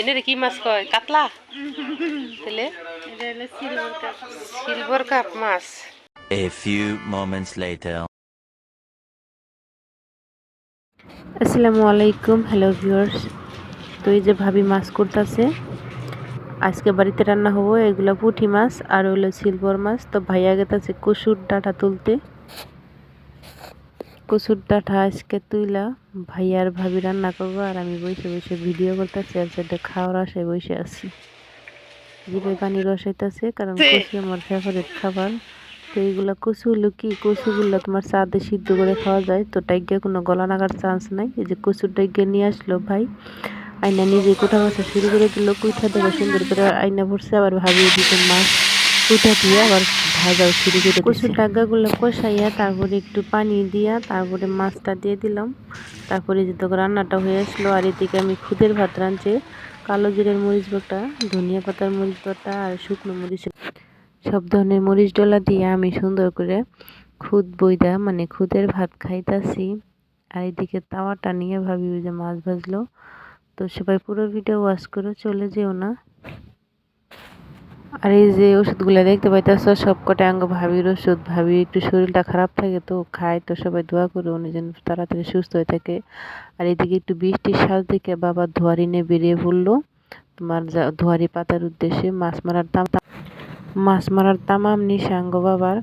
এনে কি মাছ কয়? কাতলা? তাহলে সিলভার কাপ। মাছ। A few moments later. আসসালামু আলাইকুম হ্যালো ভিউয়ার্স। তো এই যে ভাবি মাছ করতেছে আজকে বাড়িতে রান্না হব এগুলো পুঁটি মাছ আর হলো সিলভার মাছ। তো ভাইয়া গেতেছে কচুর ডাটা তুলতে। কচুর ডাঁটা আজকে তুইলা ভাইয়া আর ভাবি রান্না করব আর আমি বসে বসে ভিডিও করতেছি আর সেটা খাওয়ার আশায় বসে আছি। জিভে পানি রসাইতেছে কারণ কচু আমার ফেভারিট খাবার। তো এইগুলা কচু হলো কি? কচুগুলো তোমার চাঁদে সিদ্ধ করে খাওয়া যায়। তো টাইগে কোনো গলা নাগার চান্স নাই। এই যে কচুর টাইগে নিয়ে আসলো ভাই আইনা নিজে কোঠা বসা শুরু করে দিল কুইঠা দেওয়া সুন্দর করে আইনা ভরছে আবার ভাবিয়ে দিতে মাছ কুইঠা দিয়ে আবার ভাজাও শুরু করে কচুর টাকাগুলো কষাইয়া তারপরে একটু পানি দিয়া তারপরে মাছটা দিয়ে দিলাম। তারপরে যে তো রান্নাটা হয়ে আসলো, আর এদিকে আমি খুদের ভাত রাঁধছে। কালো জিরের মরিচ বাটা, ধনিয়া পাতার মরিচ বাটা আর শুকনো মরিচ। সব ধরনের মরিচ ডলা দিয়ে আমি সুন্দর করে খুদ বইদা মানে খুদের ভাত খাইতাছি। আর এদিকে তাওয়াটা নিয়ে ভাবি যে মাছ ভাজলো। তো সবাই পুরো ভিডিও ওয়াশ করে চলে যেও না। আর এই যে ওষুধগুলো দেখতে পাইতেছ সব কটা আঙ্গ ভাবির ওষুধ, ভাবি একটু শরীরটা খারাপ থাকে তো খায় তো সবাই দোয়া করে উনি যেন তাড়াতাড়ি সুস্থ হয়ে থাকে। আর এদিকে একটু বৃষ্টির সাজ দেখে বাবা ধোয়ারি নিয়ে বেরিয়ে পড়ল। তোমার যা ধোয়ারি পাতার উদ্দেশ্যে মাছ মারার দাম মাছ মারার তামাম নিশাঙ্গ বাবার।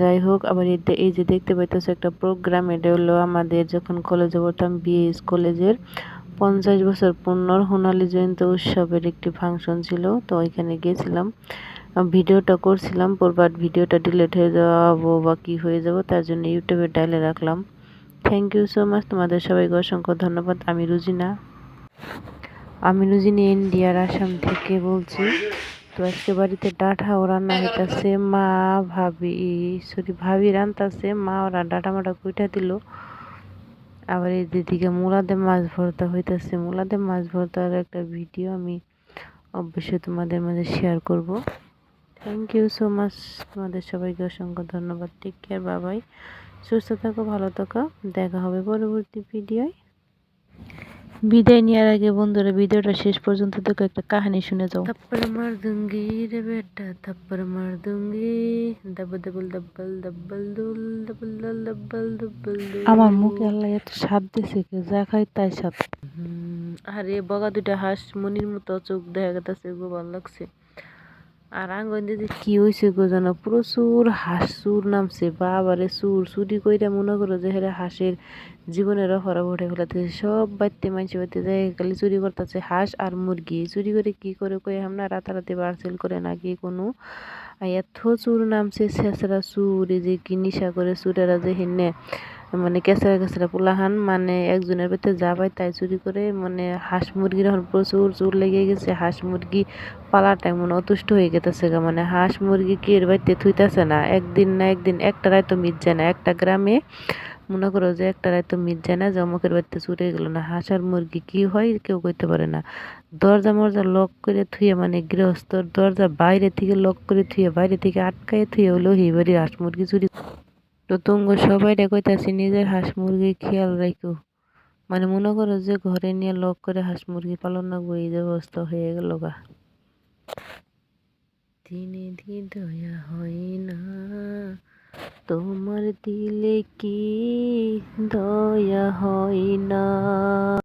যাই হোক, আবার এই যে দেখতে পাইতেছে একটা প্রোগ্রাম, এটা হলো আমাদের যখন কলেজে পড়তাম বিএস কলেজের পঞ্চাশ বছর পূর্ণ সোনালী জয়ন্তী উৎসবের একটি ফাংশন ছিল, তো ওইখানে গিয়েছিলাম। ভিডিওটা করছিলাম, পরবার ভিডিওটা ডিলিট হয়ে যাব বা কী হয়ে যাব, তার জন্য ইউটিউবে ডাইলে রাখলাম। থ্যাংক ইউ সো মাচ তোমাদের সবাইকে অসংখ্য ধন্যবাদ। আমি রুজিনা। আমি রুজিনা, ইন্ডিয়ার আসাম থেকে বলছি। তো আজকে বাড়িতে ডাঁটাও রান্না হইতাছে, মা ভাবি, সরি ভাবি রান্তাছে মা ওরা ডাঁটা মাটা কুইটা দিল। আবার এই দিদিকে মুলাদে মাছ ভর্তা হইতাছে মূলাতে মাছ ভর্তার একটা ভিডিও আমি অবশ্যই তোমাদের মাঝে শেয়ার করব। থ্যাংক ইউ সো মাচ তোমাদের সবাইকে অসংখ্য ধন্যবাদ। টেক কেয়ার বাবাই সুস্থ থাকো, ভালো থাকো। দেখা হবে পরবর্তী ভিডিওয়। বিদায় নেওয়ার আগে বন্ধুরা ভিডিওটা শেষ পর্যন্ত দেখো একটা কাহিনী শুনে যাও। থাপ্পড় মার দুঙ্গি রে বেটা থাপ্পড় মার দুঙ্গি। ডাবল ডাবল ডাবল ডাবল দুল ডাবল ডাল ডাবল ডাবল দুল। আমার মুখে আল্লাহ এত স্বাদ দিছে কে যা খাই তাই স্বাদ। আরে বগা দুইটা হাঁস মনির মতো চোখ দেখা গেছে গো ভালো লাগছে। আর আঙ্গন দিদি কি হয়েছে গো জানো? প্রচুর হাঁস চুর নামছে বাবারে চুর চুরি কইরা মনে করো যে হেরে হাঁসের জীবনের অফারা উঠে। ফেলাতেছে সব বাড়তে মানুষ বাড়তে যায় খালি চুরি করতেছে হাঁস আর মুরগি চুরি করে কি করে কই আমরা রাতারাতি পার্সেল করে নাকি কোনো? এত চুর নামছে ছেঁচড়া চুর এই যে কি নিশা করে চুরেরা যে হেনে। মানে কেঁচড়া কেঁচড়া পোলাহান মানে একজনের পেতে যা পায় তাই চুরি করে মানে হাঁস মুরগির এখন প্রচুর চুর লেগে গেছে, হাঁস মুরগি পালাটাই মনে অতুষ্ট হয়ে গেতেছে গা মানে হাঁস মুরগি কি এর বাড়িতে থুইতেছে না? একদিন না একদিন একটা রায় তো মিট যায় না, একটা গ্রামে মনে করো যে একটা রায় তো মিট যায় না যে অমুকের বাড়িতে চুরে গেল না, হাঁস আর মুরগি কি হয় কেউ কইতে পারে না। দরজা মরজা লক করে থুয়ে মানে গৃহস্থর দরজা বাইরে থেকে লক করে থুয়ে বাইরে থেকে আটকায় থুয়ে হলো হি বাড়ি হাঁস মুরগি চুরি তুঙ্গ সবাই কইতাছি, নিজের হাঁস মুরগির খেয়াল রাখো মানে মনে করো যে ঘরে নিয়ে লক করে হাঁস মুরগি পালন না এই যে অবস্থা হয়ে গেল গা। দিন দয়া হয় না, তোমার দিলে কি দয়া হয় না?